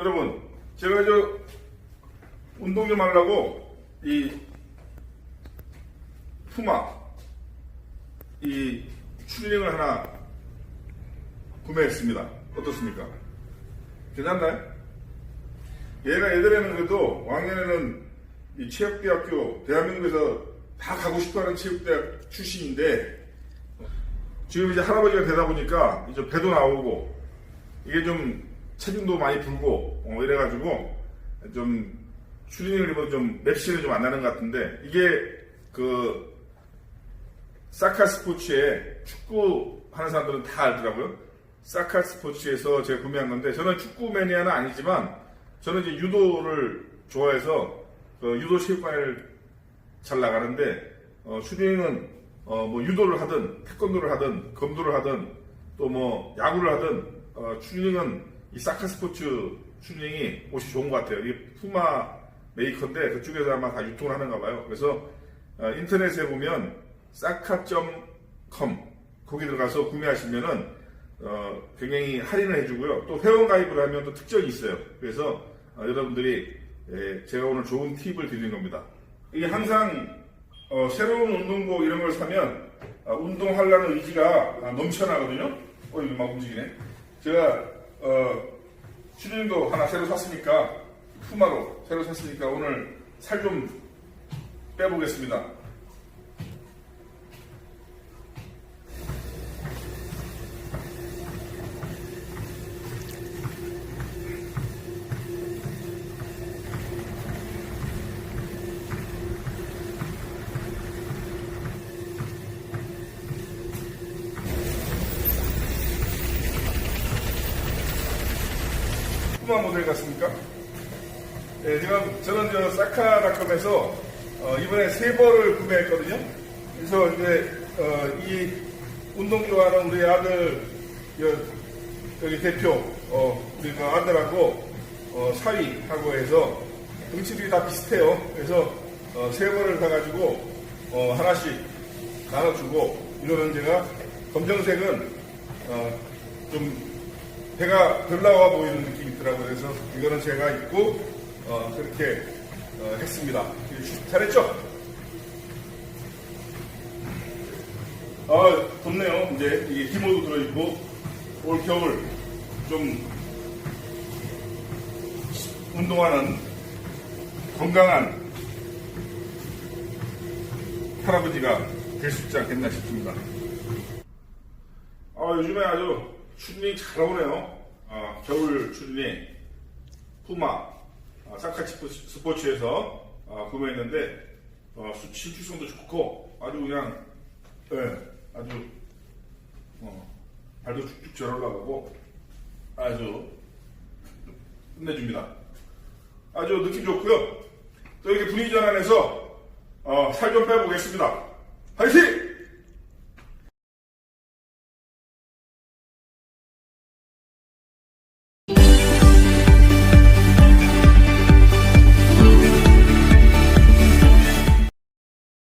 여러분, 제가 저 운동 좀 하려고 이 푸마 이 추링을 하나 구매했습니다. 어떻습니까? 괜찮나요? 얘가 예전에는 그래도 왕년에는 이 체육대학교 대한민국에서 다 가고 싶어하는 체육대학 출신인데 지금 이제 할아버지가 되다 보니까 이제 배도 나오고 이게 좀 체중도 많이 불고 어, 이래가지고 좀 추리닝을 입어도 좀 맵시는 좀 안 나는 것 같은데 이게 그 사카 스포츠에 축구 하는 사람들은 다 알더라고요. 사카 스포츠에서 제가 구매한 건데 저는 축구 매니아는 아니지만 저는 이제 유도를 좋아해서 그 유도 체육관을 잘 나가는데 어, 슈링은 어, 뭐 유도를 하든 태권도를 하든 검도를 하든 또 뭐 야구를 하든 어, 슈링은 이 사카 스포츠 슈링이 옷이 좋은 것 같아요. 이 푸마 메이커인데 그쪽에서 아마 다 유통을 하는가 봐요. 그래서 어, 인터넷에 보면 사카.com 거기 들어가서 구매하시면은 어, 굉장히 할인을 해주고요. 또 회원 가입을 하면 또 특전이 있어요. 그래서 어, 여러분들이 예, 제가 오늘 좋은 팁을 드리는 겁니다. 이게 항상 어, 새로운 운동복 이런 걸 사면 아, 운동하려는 의지가 아, 넘쳐나거든요. 어, 이거 막 움직이네. 제가 어, 추리닝도 하나 새로 샀으니까 푸마로 새로 샀으니까 오늘 살 좀 빼보겠습니다. 푸마 모델 같습니까? 네, 지금 저는 저 사카닷컴에서 어, 이번에 세 벌을 구매했거든요. 그래서 이제 어, 이 운동 좋아하는 우리 아들 여, 여기 대표 어, 우리 그 아들하고 어, 사위하고 해서 등치들이 다 비슷해요. 그래서 어, 세 벌을 사가지고 어, 하나씩 나눠주고 이거는 제가 검정색은 어, 좀 배가 덜 나와 보이는 느낌이 있더라고요. 그래서 이거는 제가 입고 어, 그렇게 어, 했습니다. 잘했죠? 아, 덥네요. 이제 이게 기모도 들어있고 올 겨울 좀 운동하는 건강한 할아버지가 될 수 있지 않겠나 싶습니다. 아, 요즘에 아주 추리닝 잘 오네요. 아, 겨울 추리닝 푸마 아, 사카 스포츠- 스포츠에서 아, 구매했는데 어, 수- 신축성도 좋고 아주 그냥 예, 아주 어, 발도 쭉쭉 잘 올라가고 아주 끝내줍니다. 아주 느낌 좋고요. 또 이렇게 분위기 전환해서 어, 살 좀 빼보겠습니다. 화이팅!